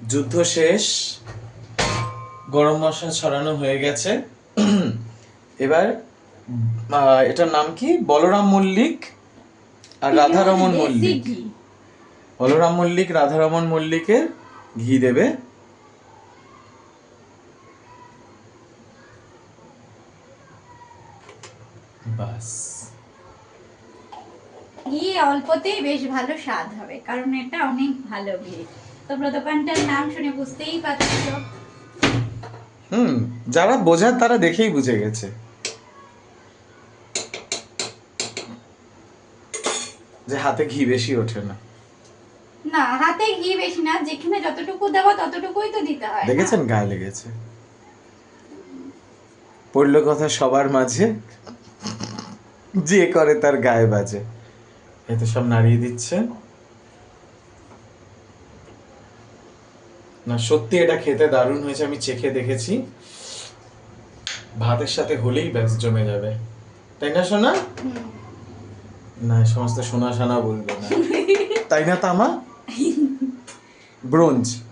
যুদ্ধ শেষ গরম মশলা ছড়ানো হয়ে গেছে। এবার এটার নাম কি? বলরাম মল্লিক আর রাধারমন মল্লিক। বলরাম মল্লিক রাধারমন মল্লিকের ঘি দেবে। বাস। ঘি অল্পতেই বেশ ভালো স্বাদ হবে কারণ এটা অনেক ভালো ঘি। তোমরা দোকানটার নাম শুনে বুঝতেই পারছ। হুম যারা বোঝার তারা দেখেই বুঝে গেছে। যে হাতে ঘি বেশি ওঠে না। না হাতে ঘি বেশি না যেখানে যতটুকু দেবো ততটুকুই তো দিতে হয় দেখেছেন গায়ে লেগেছে। পড়ল কথা সবার মাঝে যে করে তার গায়ে বাজে। এতে সব নাড়িয়ে দিচ্ছে। না সত্যি এটা খেতে দারুণ হয়েছে আমি চেখে দেখেছি। ভাতের সাথে হলেই ব্যাস জমে যাবে। তাই না সোনা? না সমস্ত সোনা সোনা বলবে না। তাই না তামা? ব্রোঞ্জ।